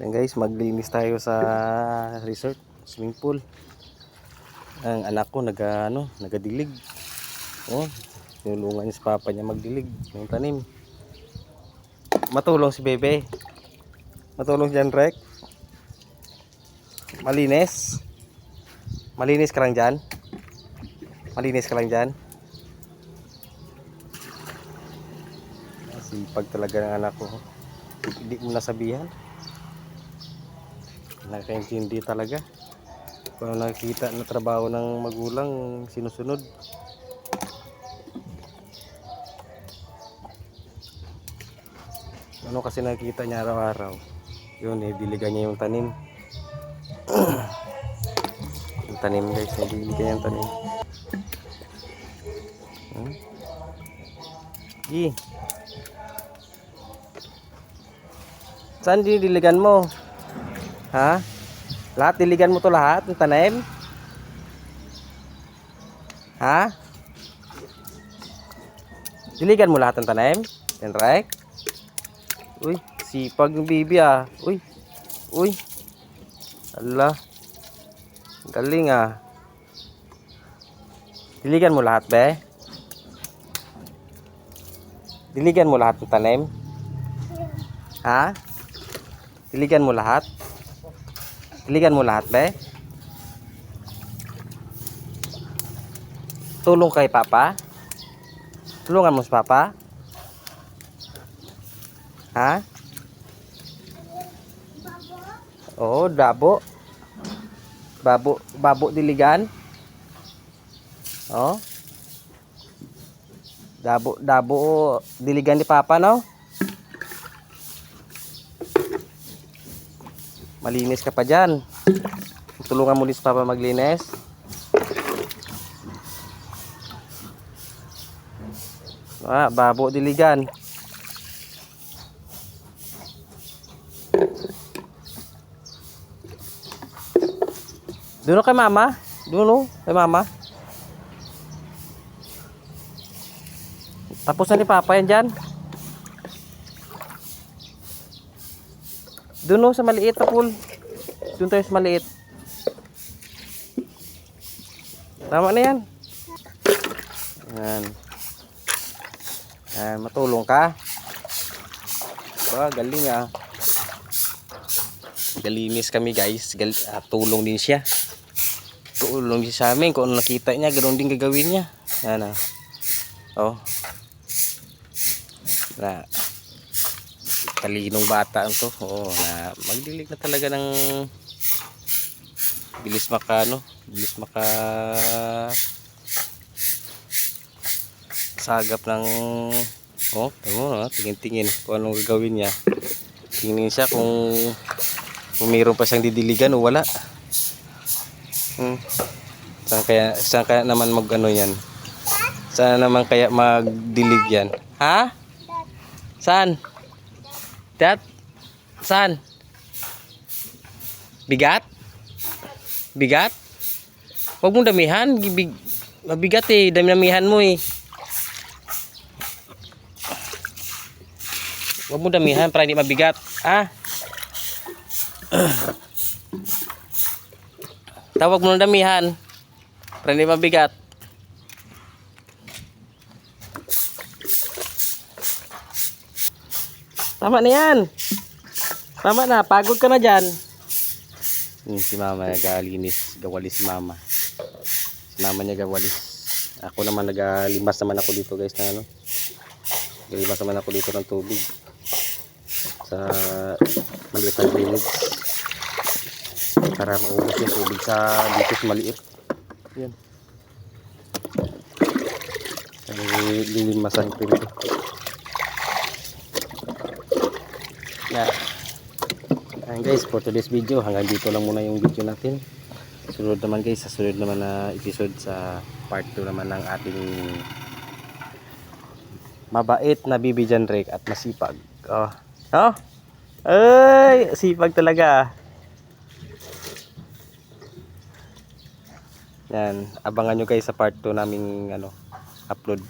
Then guys, maglinis tayo sa resort, swimming pool. Ang anak ko naga ano, nagadilig. Oh, tinulungan niya si papa niya magdilig ng tanim. Matulong si Bebe. Matulong dyan, Rek. Malinis. Malinis ka lang dyan. Malinis ka lang dyan. Sipag talaga ng anak ko. Hindi mo nasabihan. Nakaintindi talaga. Kung nakikita na trabaho ng magulang, sinusunod. Ano kasi nakikita niya araw-araw. Yun, eh, diligan niya yung tanim. yung tanim guys, diligan niya yung tanim. Hmm? Gi. Saan didiligan mo? Ha? Lahat diligan mo to lahat ng tanim? Ha? Diligan mo lahat ng tanim? Yan right? Uy, sipag yung bibi ah. Uy. Uy. Ala. Galing ah. Diligan mo lahat, be. Diligan mo lahat ng tanim? Ha? Diligan mo lahat? Diligan mo lahat, be? Tulong kay Papa? Tulungan mo si Papa? Ha? Oo, dabo. Babo, babo diligan. Oh. Dabo, dabo diligan ni Papa, no? Malinis ka pa dyan. Tulungan mo din si Papa maglinis. Ah, babo diligan. Doon kay mama. Doon kay mama. Tapos na ni Papa yan dyan. Doon sa maliit na pool. Doon tayo sa maliit. Tama na yan. Yan. Yan, matulong ka. Ba, galing ah. Galinis kami guys. Gal ah, tulong din siya. Tulong din sa amin. Kung ano nakita niya, ganoon din gagawin niya. Yan ah. Oh. Na talinong bata to. Oo, na magdilig na talaga ng bilis maka ano, bilis maka sagap ng oh, ano, tingin-tingin kung anong gagawin niya. Tingin siya kung kung mayroon pa siyang didiligan o wala. Hmm. Saan kaya, saan kaya naman mag ano yan? Saan naman kaya magdilig yan? Ha? Saan? Dad? Saan? Bigat? Bigat? Huwag mong damihan. Big, mabigat eh. Dami-damihan mo eh. Huwag mong damihan para hindi mabigat. Ah? Tawag mo damihan para hindi mabigat. Tama na yan. Tama na, pagod ka na dyan. Hmm, si mama nagalinis, gawalis si mama. Si mama niya gawalis. Ako naman nagalimas naman ako dito guys na ano. Nagalimas naman ako dito ng tubig. Sa maliit na drainage. Para maubos yung tubig sa dito sa maliit. Yan. Ay, lilimasan ko dito. Yeah. Ayan guys, for today's video, hanggang dito lang muna yung video natin. Sunod naman guys, sa sunod naman na episode sa part 2 naman ng ating mabait na bibi dyan, Rick, at masipag. Oh. Oh? Ay, sipag talaga. Yan, abangan nyo guys sa part 2 naming ano, upload.